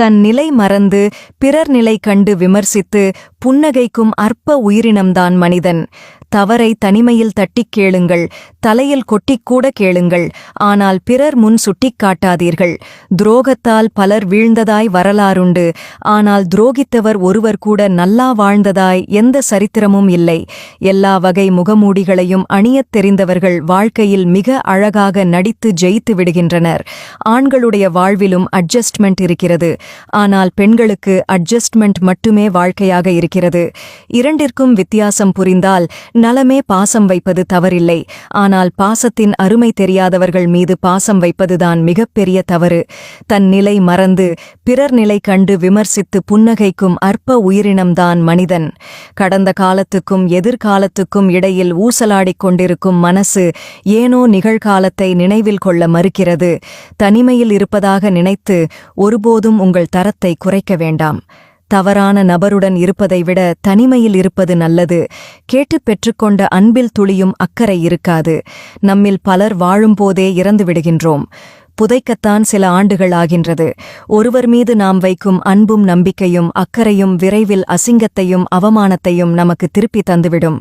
தன் நிலை மறந்து பிறர் நிலை கண்டு விமர்சித்து புன்னகைக்கும் அற்ப உயிரினம்தான் மனிதன். தவறை தனிமையில் தட்டிக் கேளுங்கள் தலையில் கொட்டிக்கூட கேளுங்கள் ஆனால் பிறர் முன் சுட்டிக் காட்டாதீர்கள். துரோகத்தால் பலர் வீழ்ந்ததாய் வரலாறுண்டு ஆனால் துரோகித்தவர் ஒருவர் கூட நல்லா வாழ்ந்ததாய் எந்த சரித்திரமும் இல்லை. எல்லா வகை முகமூடிகளையும் அணியத் தெரிந்தவர்கள் வாழ்க்கையில் மிக அழகாக நடித்து ஜெயித்து விடுகின்றனர். ஆண்களுடைய வாழ்விலும் அட்ஜஸ்ட்மெண்ட் இருக்கிறது. ஆனால் பெண்களுக்கு அட்ஜஸ்ட்மெண்ட் மட்டுமே வாழ்க்கையாக இருக்கிறது. இரண்டிற்கும் வித்தியாசம் புரிந்தால் நலமே பாசம் வைப்பது தவறில்லை. ஆனால் பாசத்தின் அருமை தெரியாதவர்கள் மீது பாசம் வைப்பதுதான் மிகப்பெரிய தவறு. தன் நிலை மறந்து பிறர் நிலை கண்டு விமர்சித்து புன்னகைக்கும் அற்ப உயிரினம்தான் மனிதன். கடந்த காலத்துக்கும் எதிர்காலத்துக்கும் இடையில் ஊசலாடிக் கொண்டிருக்கும் மனசு ஏனோ நிகழ்காலத்தை நினைவில் கொள்ள மறுக்கிறது. தனிமையில் இருப்பதாக நினைத்து ஒருபோதும் உங்கள் தரத்தை குறைக்க வேண்டாம். தவறான நபருடன் இருப்பதை விட தனிமையில் இருப்பது நல்லது. கேட்டு பெற்றுக்கொண்ட அன்பில் துளியும் அக்கறை இருக்காது. நம்மில் பலர் வாழும்போதே இறந்து விடுகின்றோம். புதைக்கத்தான் சில ஆண்டுகள் ஆகின்றது. ஒருவர் மீது நாம் வைக்கும் அன்பும் நம்பிக்கையும் அக்கறையும் விரைவில் அசிங்கத்தையும் அவமானத்தையும் நமக்கு திருப்பி தந்துவிடும்.